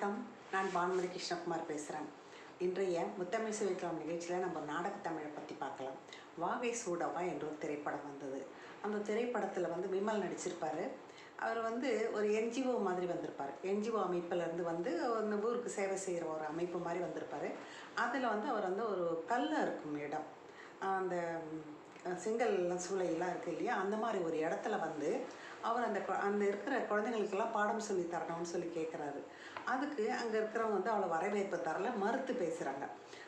வணக்கம். நான் பானுமதி கிருஷ்ணகுமார் பேசுகிறேன் இன்றைய முத்தமிழ் சுவைக்கலாம் நிகழ்ச்சியில் நம்ம நாடக தமிழை பற்றி பார்க்கலாம். வாகை சூடவா என்ற ஒரு திரைப்படம் வந்தது. அந்த திரைப்படத்தில் வந்து விமல் நடிச்சிருப்பார். அவர் வந்து ஒரு என்ஜிஓ மாதிரி வந்திருப்பார். என்ஜிஓ அமைப்பிலேருந்து வந்து அந்த ஊருக்கு சேவை செய்கிற ஒரு அமைப்பு மாதிரி வந்திருப்பார். அதில் வந்து அவர் வந்து ஒரு கல்லாக இருக்கும் இடம். அந்த செங்கல் சூளையெல்லாம் இருக்குது இல்லையா? அந்த மாதிரி ஒரு இடத்துல வந்து அவர் அந்த கொ- அந்த இருக்கிற குழந்தைங்களுக்கெல்லாம் பாடம் சொல்லி தரணும்னு சொல்லி கேட்குறாரு அதுக்கு அங்கே இருக்கிறவங்க வந்து அவளை வரவேற்பு தரல மறுத்து பேசுகிறாங்க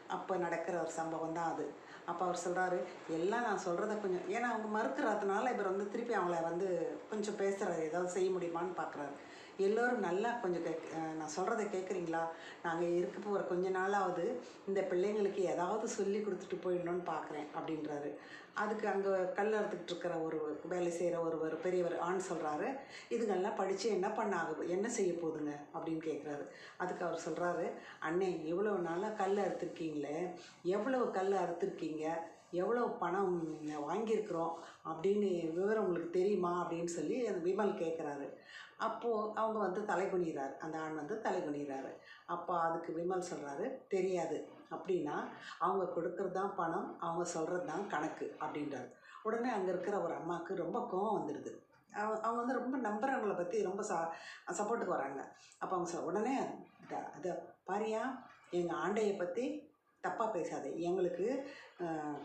அப்போ நடக்கிற ஒரு சம்பவம் தான் அது. அப்போ அவர் சொல்கிறாரு எல்லாம் நான் சொல்கிறத கொஞ்சம் ஏன்னா அவங்க மறுக்கிறதுனால இவர் வந்து திருப்பி அவங்கள வந்து கொஞ்சம் பேசுகிறாரு ஏதாவது செய்ய முடியுமான்னு பார்க்குறாரு எல்லோரும் நல்லா கொஞ்சம் கேக் நான் சொல்கிறத கேட்குறீங்களா நாங்கள் இருக்க போகிற கொஞ்ச நாளாவது இந்த பிள்ளைங்களுக்கு ஏதாவது சொல்லி கொடுத்துட்டு போயிடணும்னு பார்க்குறேன் அப்படின்றாரு. அதுக்கு அங்கே கல் அறுத்துக்கிட்டு இருக்கிற ஒரு வேலை செய்கிற ஒருவர் பெரியவர் ஆண் சொல்கிறாரு இதுங்கெல்லாம் படித்து என்ன பண்ண ஆகுது என்ன செய்ய போகுதுங்க அப்படின்னு கேட்குறாரு அதுக்கு அவர் சொல்கிறாரு அண்ணே இவ்வளோ நாளாக கல் அறுத்துருக்கீங்களே எவ்வளவு கல் அறுத்துருக்கீங்க? எவ்வளோ பணம் வாங்கியிருக்கிறோம் அப்படின்னு விவரம் உங்களுக்கு தெரியுமா அப்படின்னு சொல்லி அந்த விமல் கேட்குறாரு அப்போது அவங்க வந்து தலை குனிகிறார் அந்த ஆண் வந்து தலை குனிகிறாரு அப்போ அதுக்கு விமல் சொல்கிறாரு தெரியாது. அப்படின்னா அவங்க கொடுக்கறது தான் பணம் அவங்க சொல்கிறது தான் கணக்கு அப்படின்றார். உடனே அங்கே இருக்கிற ஒரு அம்மாவுக்கு ரொம்ப கோவம் வந்துடுது அவங்க அவங்க வந்து ரொம்ப நம்புறவங்களை பற்றி ரொம்ப சா சப்போர்ட்டுக்கு வராங்க. அப்போ அவங்க உடனே அதை பாரியா எங்கள் ஆண்டையை பற்றி தப்பாக பேசாதே. எங்களுக்கு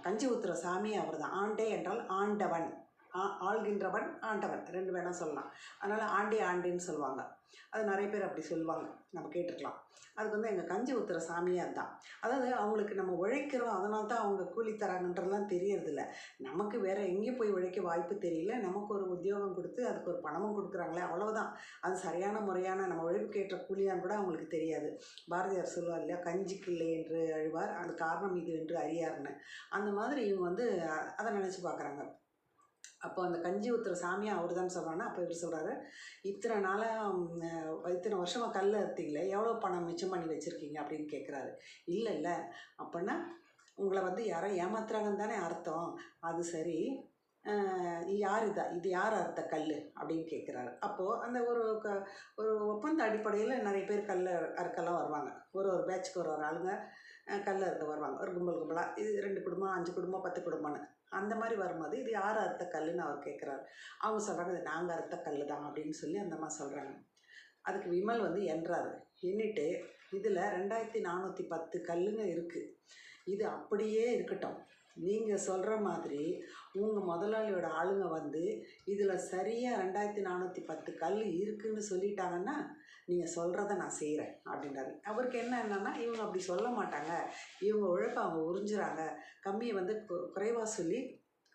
கஞ்சி ஊத்துற சாமி அவர் தான் ஆண்டே என்றால் ஆண்டவன். ஆள்கின்றவன் ஆண்டவன். ரெண்டு வேணா சொல்லலாம். அதனால் ஆண்டே ஆண்டேன்னு சொல்லுவாங்க. அது நிறைய பேர் அப்படி சொல்லுவாங்க. நம்ம கேட்டிருக்கலாம் அதுக்கு வந்து எங்கள் கஞ்சி ஊத்துற சாமியே அதுதான். அதாவது அவங்களுக்கு நம்ம உழைக்கிறோம் அதனால தான் அவங்க கூலி தராங்கன்றதுலாம் தெரியறதில்ல. நமக்கு வேற எங்கேயும் போய் உழைக்க வாய்ப்பு தெரியல. நமக்கு ஒரு உத்தியோகம் கொடுத்து அதுக்கு ஒரு பணமும் கொடுக்குறாங்களே அவ்வளோதான் அது சரியான முறையான நம்ம உழைப்பு கேட்ட கூலியான்னு கூட அவங்களுக்கு தெரியாது. பாரதியார் சொல்லுவார் இல்லையா கஞ்சிக்கு இல்லை என்று அழுவார் அது காரணம் இது என்று அறியார்னு. அந்த மாதிரி இவங்க வந்து அதை நினச்சி பார்க்குறாங்க. அப்போ அந்த கஞ்சி ஊத்துற சாமியை அவர் தான் சொல்கிறாங்கன்னா அப்போ இவர் சொல்கிறாரு இத்தனை நாளாக இத்தனை வருஷமாக கல் அறுத்தீங்களே எவ்வளோ பணம் மிச்சம் பண்ணி வச்சுருக்கீங்க அப்படின்னு கேட்குறாரு இல்லை இல்லை. அப்படின்னா உங்களை வந்து யாரோ ஏமாத்துறாங்கன்னு தானே அர்த்தம். அது சரி. யார் இதா? இது யார் அறுத்த கல் அப்படின்னு கேட்குறாரு அப்போது அந்த ஒரு க ஒரு ஒப்பந்த அடிப்படையில் நிறைய பேர் கல் அறுக்கெல்லாம் வருவாங்க. ஒரு ஒரு பேட்சுக்கு ஒரு ஒரு ஆளுங்க கல் அறுக்க வருவாங்க. ஒரு கும்பல் கும்பலாக இது ரெண்டு குடும்பம் அஞ்சு குடும்பம் பத்து குடும்பம்னு. அந்த மாதிரி வரும்போது இது யார் அறுத்த கல்லுன்னு அவர் கேட்குறாரு. அவங்க சொல்கிறாங்க இது நாங்கள் அறுத்த கல் தான் அப்படின்னு சொல்லி அந்த மாதிரி சொல்கிறாங்க அதுக்கு விமல் வந்து என்றார். எண்ணிட்டு இதில் ரெண்டாயிரத்தி நானூற்றி பத்து கல்லுங்க இருக்குது இது அப்படியே இருக்கட்டும். நீங்கள் சொல்கிற மாதிரி உங்கள் முதலாளியோட ஆளுங்க வந்து இதில் சரியாக ரெண்டாயிரத்தி நானூற்றி பத்து கல் இருக்குதுன்னு சொல்லிட்டாங்கன்னா நீங்கள் சொல்கிறத நான் செய்கிறேன் அப்படின்றாரு. அவருக்கு என்ன என்னன்னா இவங்க அப்படி சொல்ல மாட்டாங்க. இவங்க உழைப்பை அவங்க உறிஞ்சுறாங்க. கம்மியை வந்து குறைவாக சொல்லி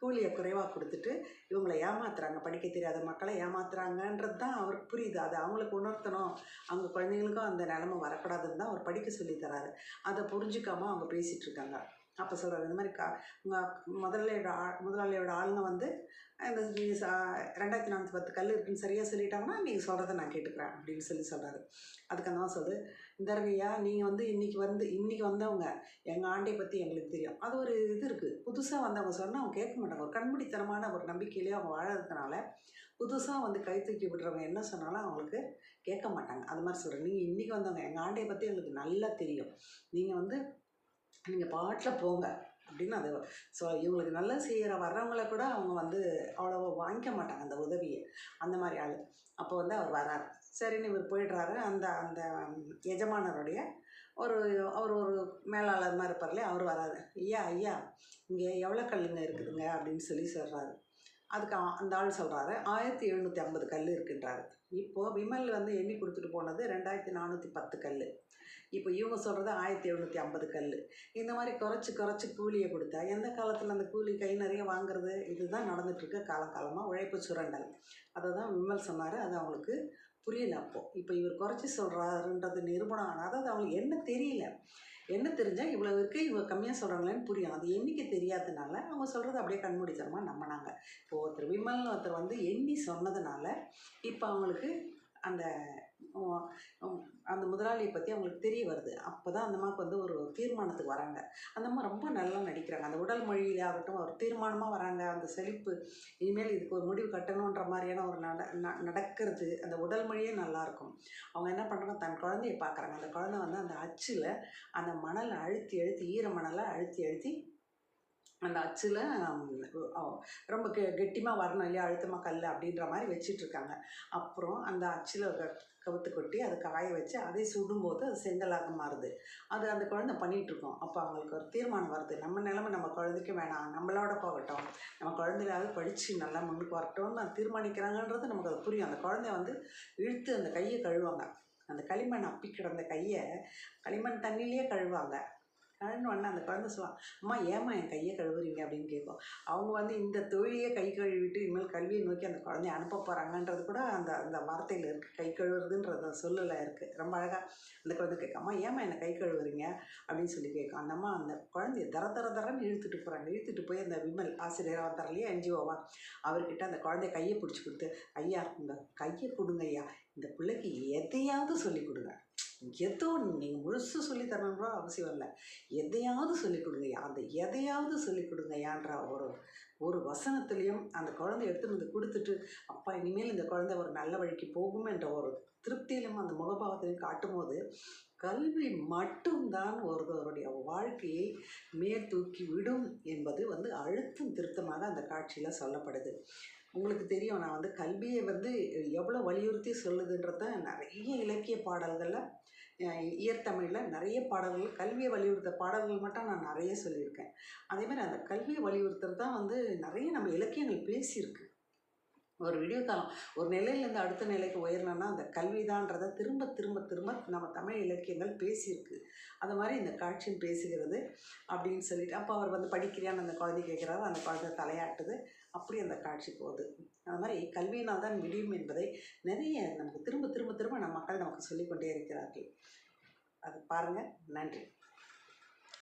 கூலியை குறைவாக கொடுத்துட்டு இவங்களை ஏமாத்துறாங்க. படிக்க தெரியாத மக்களை ஏமாத்துறாங்கன்றது தான் அவருக்கு புரியுது. அது அவங்களுக்கு உணர்த்தணும். அவங்க குழந்தைங்களுக்கும் அந்த நிலமை வரக்கூடாதுன்னு தான் அவர் படிக்க சொல்லி தராரு. அதை புரிஞ்சுக்காமல் அவங்க பேசிகிட்டு இருக்காங்க. அப்போ சொல்கிறார் இந்த மாதிரி கா உங்கள் முதலாளியோட ஆ முதலாளியோட ஆளுங்க வந்து இந்த நீங்கள் ரெண்டாயிரத்தி நானூற்றி பத்து கல் இருக்குன்னு சரியாக சொல்லிட்டாங்கன்னா நீங்கள் சொல்கிறத நான் கேட்டுக்கிறேன் அப்படின்னு சொல்லி சொல்கிறாரு அதுக்கு அந்த சொல்லுது இந்த ஐயா நீங்கள் வந்து இன்றைக்கி வந்து இன்றைக்கி வந்தவங்க எங்கள் ஆண்டை பற்றி எங்களுக்கு தெரியும். அது ஒரு இது இருக்குது புதுசாக வந்தவங்க சொன்னால் அவங்க கேட்க மாட்டாங்க. ஒரு கண்மூடித்தனமான ஒரு நம்பிக்கையிலே அவங்க வாழறதுனால புதுசாக வந்து கை தூக்கி விடுறவங்க என்ன சொன்னாலும் அவங்களுக்கு கேட்க மாட்டாங்க. அது மாதிரி சொல்கிறேன் நீங்கள் இன்றைக்கி வந்தவங்க எங்கள் ஆண்டையை பற்றி எங்களுக்கு நல்லா தெரியும். நீங்கள் வந்து நீங்கள் பாட்டில் போங்க அப்படின்னு அது ஸோ இவங்களுக்கு நல்லா செய்கிற வர்றவங்கள கூட அவங்க வந்து அவ்வளோவா வாங்கிக்க மாட்டாங்க அந்த உதவியை. அந்த மாதிரி ஆள். அப்போ வந்து அவர் வராரு. சரின்னு இவர் போயிடுறாரு. அந்த அந்த எஜமானருடைய ஒரு அவர் ஒரு மேலாளர் மாதிரி இருப்பார்லையே அவர் வராரு. ஐயா ஐயா இங்கே எவ்வளோ கல்லுங்க இருக்குதுங்க? அப்படின்னு சொல்லி சொல்கிறாரு அதுக்கு அந்த ஆள் சொல்கிறாரு ஆயிரத்தி எழுநூற்றி ஐம்பது கல் இருக்குன்றாரு. இப்போது விமல் வந்து எண்ணி கொடுத்துட்டு போனது ரெண்டாயிரத்தி நானூற்றி பத்து கல் இப்போ இவங்க சொல்கிறது ஆயிரத்தி எழுநூற்றி ஐம்பது கல் இந்த மாதிரி குறைச்சி குறைச்சி கூலியை கொடுத்தா எந்த காலத்தில் அந்த கூலி கை நிறைய வாங்குறது? இதுதான் நடந்துகிட்ருக்க காலகாலமாக உழைப்பு சுரண்டல். அதை தான் விமல் சொன்னார் அது அவங்களுக்கு புரியல அப்போது இப்போ இவர் குறைச்சி சொல்கிறாருன்றது நிரூபணம் ஆனால் அது அவங்களுக்கு என்ன தெரியல. என்ன தெரிஞ்சால் இவ்வளோ இருக்கு இவங்க கம்மியாக சொல்கிறாங்களேன்னு புரியும். அது எண்ணிக்கை தெரியாதனால அவங்க சொல்கிறது அப்படியே கண்மூடித்தனமாக நம்பினாங்க. இப்போ ஒருத்தர் விமல்னு ஒருத்தர் வந்து எண்ணி சொன்னதுனால இப்போ அவங்களுக்கு அந்த அந்த முதலாளியை பற்றி அவங்களுக்கு தெரிய வருது. அப்போ தான் அந்த அம்மாவுக்கு வந்து ஒரு தீர்மானத்துக்கு வராங்க. அந்த அம்மா ரொம்ப நல்லா நடிக்கிறாங்க. அந்த உடல் மொழியிலாகட்டும் ஒரு தீர்மானமாக வராங்க. அந்த செழிப்பு இனிமேல் இதுக்கு ஒரு முடிவு கட்டணுன்ற மாதிரியான ஒரு நட ந- நடக்கிறது அந்த உடல் மொழியே நல்லாயிருக்கும் அவங்க என்ன பண்ணுறாங்க தன் குழந்தைய பார்க்குறாங்க. அந்த குழந்தை வந்து அந்த அச்சில் அந்த மணலை அழுத்தி அழுத்தி ஈர மணலை அழுத்தி அழுத்தி அந்த அச்சில் ரொம்ப கெ கெட்டிமாக வரணும் இல்லையா அழுத்தமாக கல் அப்படின்ற மாதிரி வச்சிட்ருக்காங்க. அப்புறம் அந்த அச்சில் கவுத்து கொட்டி அதை காய வச்சு அதை சுடும்போது அது செங்கலாக மாறுது. அது அந்த குழந்தை பண்ணிகிட்ருக்கோம் இருக்கோம் அப்போ அவங்களுக்கு ஒரு தீர்மானம் வருது. நம்ம நிலமை நம்ம குழந்தைக்கு வேணாம். நம்மளோட போகட்டும். நம்ம குழந்தையாவது படித்து நல்லா முன்னுக்கு வரட்டும்னு தீர்மானிக்கிறாங்கன்றது நமக்கு அது புரியும். அந்த குழந்தைய வந்து இழுத்து அந்த கையை கழுவாங்க. அந்த களிமண் அப்பி கிடந்த கையை களிமண் தண்ணியிலேயே கழுவாங்க. கழுவுன அந்த குழந்தை சொல்லுவான் அம்மா ஏம்மா என் கையை கழுவுறீங்க? அப்படின்னு கேட்கும் அவங்க வந்து இந்த தொழிலையே கை கழுவிட்டு இனிமேல் கல்வியை நோக்கி அந்த குழந்தைய அனுப்ப போகிறாங்கன்றது கூட அந்த அந்த வார்த்தையில் இருக்குது கை கழுவுறதுன்றது சொல்லலை இருக்குது ரொம்ப அழகாக அந்த குழந்தை கேட்கும் அம்மா ஏம்மா என்னை கை கழுவுறீங்க? அப்படின்னு சொல்லி கேட்கும். அந்த அம்மா அந்த குழந்தைய தர தர தரன்னு இழுத்துட்டு போகிறாங்க இழுத்துட்டு போய் அந்த விமல் ஆசிரியராக வந்தார் இல்லையா என்ஜிஓவா? அவர்கிட்ட அந்த குழந்தைய கையை பிடிச்சி கொடுத்து ஐயா இருக்குங்க கையை கொடுங்க ஐயா இந்த பிள்ளைக்கு எதையாவது சொல்லிக் கொடுங்க. எதோ நீங்கள் முழுசு சொல்லி தரணுன்ற அவசியம் இல்லை. எதையாவது சொல்லி கொடுங்க. அந்த எதையாவது சொல்லி கொடுங்கய்யான்ற ஒரு ஒரு வசனத்துலேயும் அந்த குழந்தை எடுத்துட்டு வந்து கொடுத்துட்டு அப்பா இனிமேல் இந்த குழந்தை ஒரு நல்ல வழிக்கு போகும் என்ற ஒரு திருப்தியிலும் அந்த முகபாவத்திலையும் காட்டும்போது கல்வி மட்டும்தான் ஒருவருடைய வாழ்க்கையை மேல் தூக்கி விடும் என்பது வந்து அழுத்தம் திருத்தமாக அந்த காட்சியில் சொல்லப்படுது. உங்களுக்கு தெரியும் நான் வந்து கல்வியை வந்து எவ்வளோ வலியுறுத்தி சொல்லுதுன்றத நிறைய இலக்கிய பாடல்களில் அஹ் இயற்தமிழில் நிறைய பாடல்கள் கல்வியை வலியுறுத்த பாடல்கள் மட்டும் நான் நிறைய சொல்லியிருக்கேன். அதே மாதிரி அந்த கல்வியை வலியுறுத்துறது தான் வந்து நிறைய நம்ம இலக்கியங்கள் பேசியிருக்கு. ஒரு விடிய காலம் ஒரு நிலையிலேருந்து அடுத்த நிலைக்கு உயரணும்னா அந்த கல்விதான்றதை திரும்ப திரும்ப திரும்ப நம்ம தமிழ் இலக்கியங்கள் பேசியிருக்கு. அது மாதிரி இந்த காட்சியும் பேசுகிறது அப்படின்னு சொல்லிட்டு அப்போ அவர் வந்து படிக்கிறியான்னு அந்த குழந்தை கேட்குறாரு அந்த குழந்தை தலையாட்டுது. அப்படி அந்த காட்சி போகுது. அது மாதிரி கல்வியினால் தான் விடியும் என்பதை நிறைய நமக்கு திரும்ப திரும்ப திரும்ப நம்ம மக்கள் நமக்கு சொல்லிக்கொண்டே இருக்கிறார்கள். அது பாருங்கள் நன்றி.